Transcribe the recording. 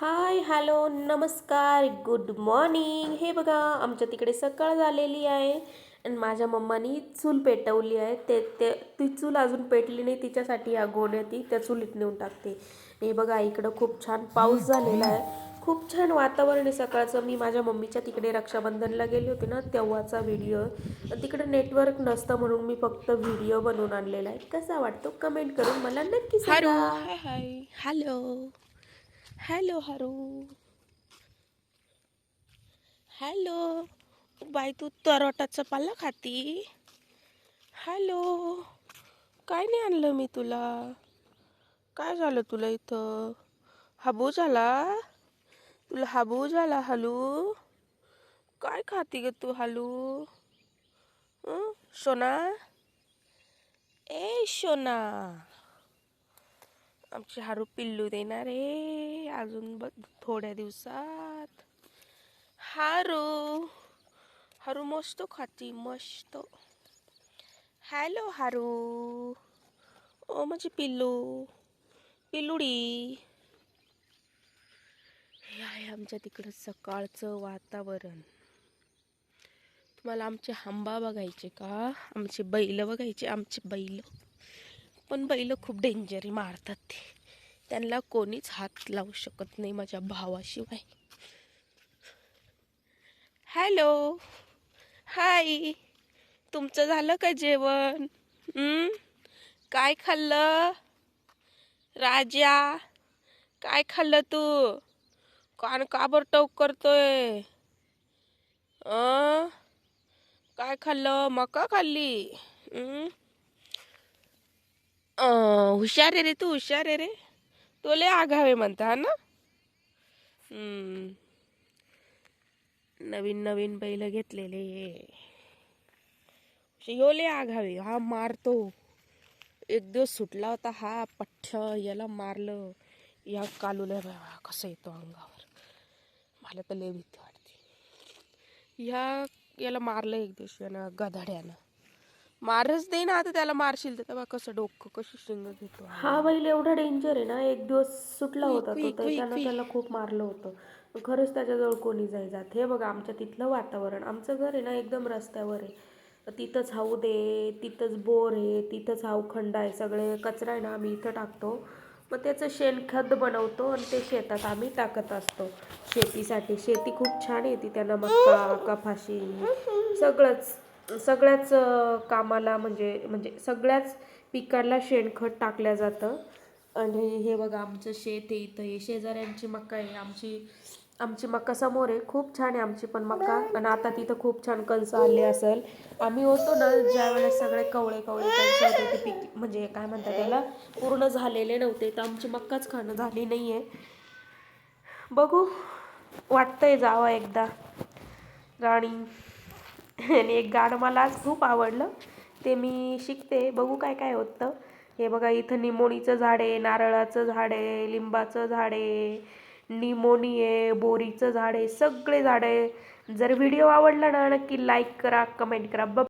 हाय hello नमस्कार good morning. हे बघा आमच्या तिकडे सकाळ झालेली आहे आणि माझ्या मम्मानी चूल पेटवली आहे. ते ते ती चूल अजून पेटली नाही तिच्यासाठी या गोण्या ती त्या चुलीत नेऊन टाकते. हे बघा इकडं खूप छान पाऊस झालेला आहे. खूप छान वातावरण आहे सकाळचं. मी माझ्या मम्मीच्या तिकडे रक्षाबंधनला गेले होते ना तेव्हाचा व्हिडिओ तिकडे नेटवर्क नसतं म्हणून मी फक्त व्हिडिओ बनवून आणलेला आहे. कसा वाटतो? कमेंट करून मला नक्की सांगा. हॅलो हॅलो हारू. हॅलो. बाई तू तरोटाचा पाला खाती? हॅलो. काय नाही आणलं मी तुला? काय झालं तुला इथं? हाबू झाला? तुला हाबू झाला हालू? काय खाती ग तू हालू? सोना? ए सोना. आमची हारू पिल्लू देणार आहे. अजून बघ थोड्या दिवसात. हारू. हारू मस्त खाती मस्त. हॅलो हारू. ओ माझी पिल्लू. पिल्लुडी. हे आहे आमच्या तिकडं सकाळचं वातावरण. तुम्हाला आमचे हंबा बघायचे का? आमचे बैल बघायचे? आमचे बैल. पण बैल खूप डेंजरी मारतात ते. त्यांना कोणीच हात लावू शकत नाही माझ्या भावाशिवाय. हॅलो हाय तुमचं झालं का जेवण? काय खाल्लं? राजा काय खाल्लं तू? कान काबर टोक करतोय? अं? काय खाल्लं? मका खाल्ली? हं? हुशार आहे रे तू हुशार आहे रे. तो लय आघावे म्हणता हा ना? नवीन नवीन बैल घेतलेले. यो लय आघावे हा मारतो. एक दिवस सुटला होता हा पठ्ठ याला मारलं. या कालूला बघा कसं येतो अंगावर. मला तर लय भीती वाटते. ह्या याला मारलं एक दिवशी यानं गधाड्यानं. मारच दे ना आता त्याला मारशील तर. तेव्हा कसं डोकं कशी शिंग घेतो हा बैल एवढा डेंजर आहे ना एक दिवस सुटला होता तो तर त्यानं. त्याला खूप मारलं होतं. खरंच त्याच्याजवळ कोणी जाई जात. हे बघा आमच्या तिथलं वातावरण आमचं घर आहे ना एकदम रस्त्यावर आहे. तिथंच हाऊद आहे तिथंच बोर आहे तिथंच हावखंड आहे. सगळे कचरा आहे ना आम्ही इथं टाकतो. मग त्याचं शेणखत बनवतो आणि ते शेतात आम्ही टाकत असतो. शेतीसाठी शेती खूप छान येते त्यांना मक्का कपाशी सगळंच. सगळ्याच कामाला म्हणजे म्हणजे सगळ्याच पिकाला शेणखत टाकलं जातं. आणि हे बघा आमचं शेत आहे इथं हे शेजाऱ्यांची मका आहे आमची आमची मका समोर आहे. खूप छान आहे आमची पण मका. आणि आता तिथं खूप छान कणसं आले असेल. आम्ही होतो ना ज्या वेळेस सगळे कवळे कवळे कणसं होते ते पीक म्हणजे काय म्हणतात त्याला पूर्ण झालेले नव्हते. तर आमची मक्काच खाणं झाली नाही आहे बघू वाटतंय जावं एकदा. राणी. आणि एक गाणं मला आज खूप आवडलं. ते मी शिकते. बघू काय काय होतं. हे बघा इथं निमोणीचं झाड आहे नारळाचं झाड आहे लिंबाचं झाड आहे निमोनी आहे बोरीचं झाड आहे सगळे झाड आहे. जर व्हिडिओ आवडला ना नक्की लाईक करा कमेंट करा. ब